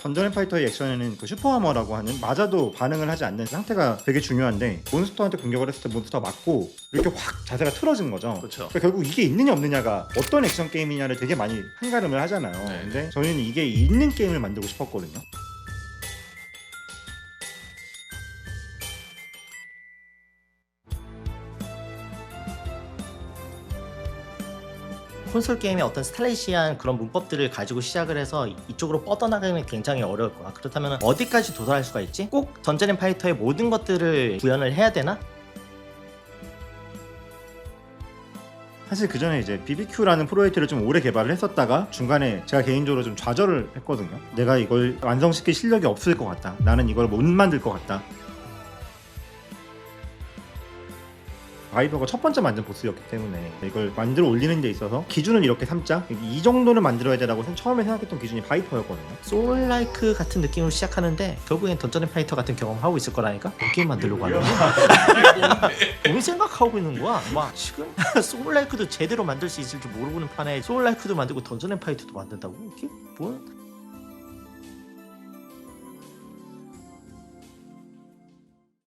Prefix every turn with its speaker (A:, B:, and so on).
A: 던전앤파이터의 액션에는 그 슈퍼하머라고 하는 맞아도 반응을 하지 않는 상태가 되게 중요한데 몬스터한테 공격을 했을 때 몬스터 맞고 이렇게 확 자세가 틀어지는 거죠.
B: 그렇죠.
A: 그러니까 결국 이게 있느냐 없느냐가 어떤 액션 게임이냐를 되게 많이 한가름을 하잖아요.
B: 네.
A: 근데 저희는 이게 있는 게임을 만들고 싶었거든요.
C: 콘솔 게임의 어떤 스타일리시한 그런 문법들을 가지고 시작을 해서 이- 이쪽으로 뻗어나가는 게 굉장히 어려울 거야. 그렇다면 어디까지 도달할 수가 있지? 꼭 던전 앤 파이터의 모든 것들을 구현을 해야 되나?
A: 사실 그 전에 이제 BBQ라는 프로젝트를 좀 오래 개발을 했었다가 중간에 제가 개인적으로 좀 좌절을 했거든요. 내가 이걸 완성시킬 실력이 없을 것 같다. 나는 이걸 못 만들 것 같다. 바이버가 첫 번째 만든 보스였기 때문에 이걸 만들어 올리는 데 있어서 기준을 이렇게 삼자. 이 정도는 만들어야 되라고 생- 처음에 생각했던 기준이 바이퍼였거든요.
C: 소울라이크 같은 느낌으로 시작하는데 결국엔 던전 앤 파이터 같은 경험 하고 있을 거라니까? 그 게임 만들려고 하는 거야? 뭔 생각하고 있는 거야? 막 지금? 소울라이크도 제대로 만들 수 있을 줄 모르고는 판에 소울라이크도 만들고 던전 앤 파이터도 만든다고? 이게 뭐